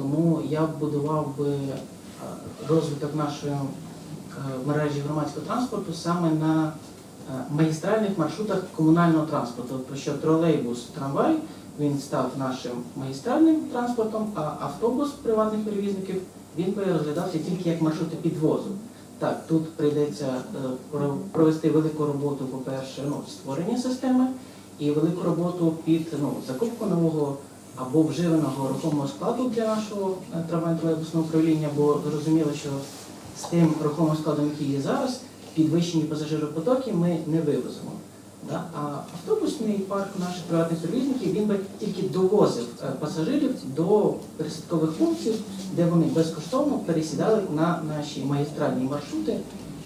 Тому я будував би е, розвиток нашої е, мережі громадського транспорту саме на е, магістральних маршрутах комунального транспорту, про що тролейбус, трамвай він став нашим магістральним транспортом, а автобус приватних перевізників він би розглядався тільки як маршрути підвозу. Так, тут прийдеться про- провести велику роботу, по-перше, ну, створення системи і велику роботу під ну, закупку нового або вживаного рухомого складу для нашого е, трамвайно-тролейбусного управління, бо зрозуміло, що з тим рухомим складом, який є зараз, підвищені пасажиропотоки ми не вивеземо. Да? А автобусний парк наших приватних перевізників він би тільки довозив е, пасажирів до пересадкових пунктів, де вони безкоштовно пересідали на наші магістральні маршрути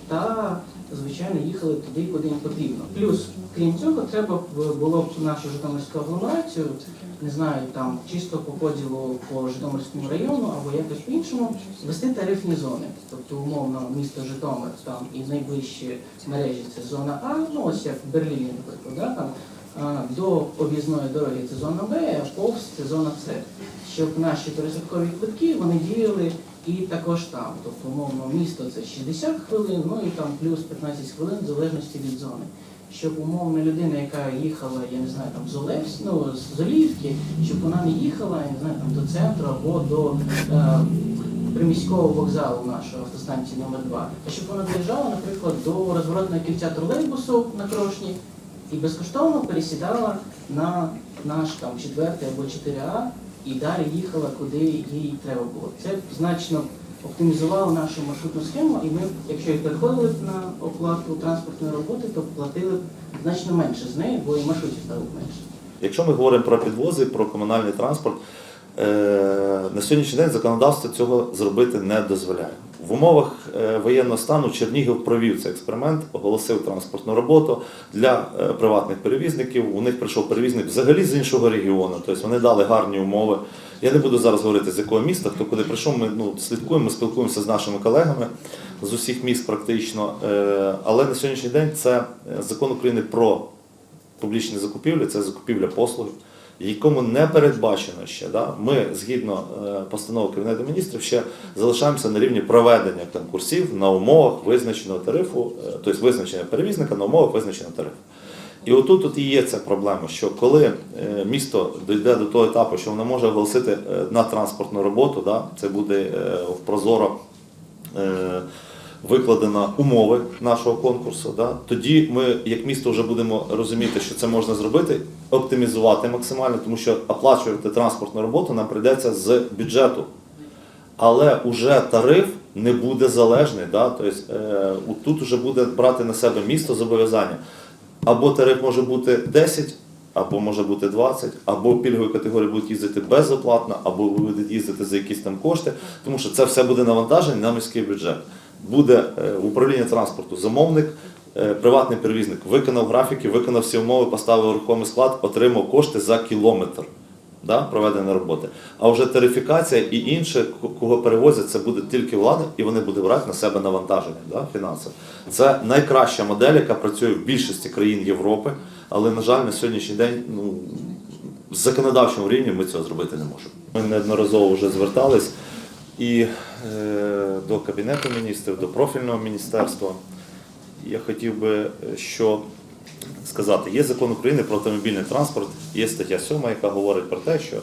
та, звичайно, їхали туди, куди їм потрібно. Плюс, крім цього, треба було б нашу Житомирську агломерацію, не знаю, там чисто по поділу по Житомирському району або якось по-іншому, вести тарифні зони. Тобто, умовно, місто Житомир там і найближчі мережі це зона А, ну ось як в Берліні, наприклад, да, там, до об'їзної дороги це зона Б, а повз це зона С. Щоб наші пересадкові квитки вони діяли і також там. Тобто, умовно, місто це 60 хвилин, ну і там плюс 15 хвилин в залежності від зони. Щоб умовно людина, яка їхала, я не знаю, там з Олевсь, ну з Олівки, щоб вона не їхала, я не знаю, там до центру або до е, приміського вокзалу нашого автостанції номер 2 а щоб вона доїжджала, наприклад, до розворотного кільця тролейбусу на Крошні і безкоштовно пересідала на наш там четвертий або 4А і далі їхала, куди їй треба було. Це значно оптимізувало нашу маршрутну схему, і ми, якщо і приходили б на оплату транспортної роботи, то платили б значно менше з неї, бо і маршрутів стало б менше. Якщо ми говоримо про підвози, про комунальний транспорт, е, на сьогоднішній день законодавство цього зробити не дозволяє. В умовах е, воєнного стану Чернігів провів цей експеримент, оголосив транспортну роботу для е, приватних перевізників. У них прийшов перевізник взагалі з іншого регіону, тобто вони дали гарні умови. Я не буду зараз говорити з якого міста, хто куди прийшов. Ми ну, слідкуємо, ми спілкуємося з нашими колегами з усіх міст практично. Е, Але на сьогоднішній день це закон України про публічні закупівлі, це закупівля послуг, якому не передбачено ще. Да? Ми, згідно е, постанови Кабінету міністрів, ще залишаємося на рівні проведення конкурсів на умовах визначеного тарифу, е, тобто визначення перевізника на умовах визначеного тарифу. І отут тут і є ця проблема, що коли е, місто дійде до того етапу, що воно може оголосити на транспортну роботу, да, це буде в прозоро викладено умови нашого конкурсу, да, тоді ми, як місто, вже будемо розуміти, що це можна зробити, оптимізувати максимально, тому що оплачувати транспортну роботу нам прийдеться з бюджету. Але уже тариф не буде залежний. Да? Тобто, е, тут вже буде брати на себе місто зобов'язання. Або тариф може бути 10, або може бути 20, або пільгові категорії будуть їздити безоплатно, або будуть їздити за якісь там кошти, тому що це все буде навантаження на міський бюджет. Буде е, в управлінні транспорту замовник, е, приватний перевізник виконав графіки, виконав всі умови, поставив рухомий склад, отримав кошти за кілометр да, проведення роботи. А вже тарифікація і інше, кого перевозять, це буде тільки влада, і вони будуть брати на себе навантаження да, фінансове. Це найкраща модель, яка працює в більшості країн Європи, але, на жаль, на сьогоднішній день ну, з законодавчому рівні ми цього зробити не можемо. Ми неодноразово вже звертались і е, до Кабінету міністрів, до профільного міністерства. Я хотів би, е, що сказати, є закон України про автомобільний транспорт, є стаття 7, яка говорить про те, що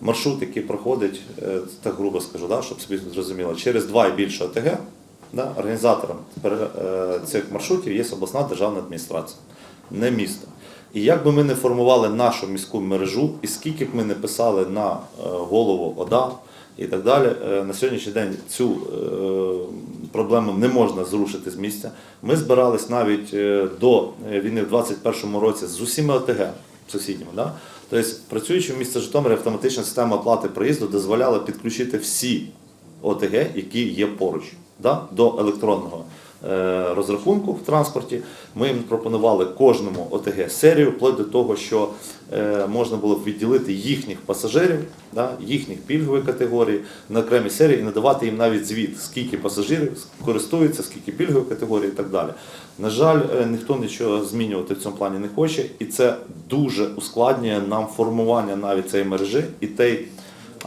маршрут, який проходить, е, так грубо скажу, да, щоб собі зрозуміло, через два і більше ОТГ, да, організатором е, цих маршрутів є обласна державна адміністрація, не місто. І як би ми не формували нашу міську мережу, і скільки б ми не писали на голову ОДА і так далі, на сьогоднішній день цю проблему не можна зрушити з місця. Ми збирались навіть е, до е, війни в 2021 році з усіма ОТГ сусідніми. Да? Тобто, працюючи в місті Житомирі, автоматична система оплати проїзду дозволяла підключити всі ОТГ, які є поруч, да? до електронного розрахунку в транспорті. Ми їм пропонували кожному ОТГ серію, вплоть до того, що е, можна було б відділити їхніх пасажирів, їхніх пільгових категорій на окремі серії і надавати їм навіть звіт, скільки пасажирів користуються, скільки пільгових категорій і так далі. На жаль, е, ніхто нічого змінювати в цьому плані не хоче, і це дуже ускладнює нам формування навіть цієї мережі і той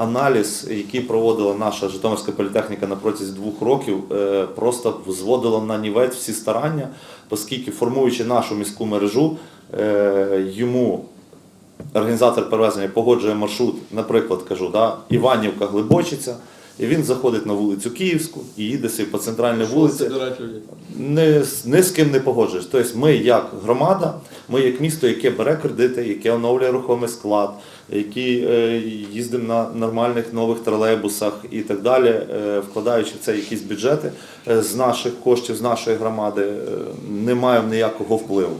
аналіз, який проводила наша Житомирська політехніка на протязі двох років, е, просто зводила на нівець всі старання, оскільки формуючи нашу міську мережу, е, йому організатор перевезення погоджує маршрут, наприклад, кажу, да, Іванівка Глибочиця, і він заходить на вулицю Київську і їде собі по центральній вулиці. Собирать. Не, ні з ким не погоджуєш. Тобто ми як громада, ми як місто, яке бере кредити, яке оновлює рухомий склад, які е, їздимо на нормальних нових тролейбусах і так далі, е, вкладаючи в це якісь бюджети е, з наших коштів, з нашої громади, е, не маємо ніякого впливу.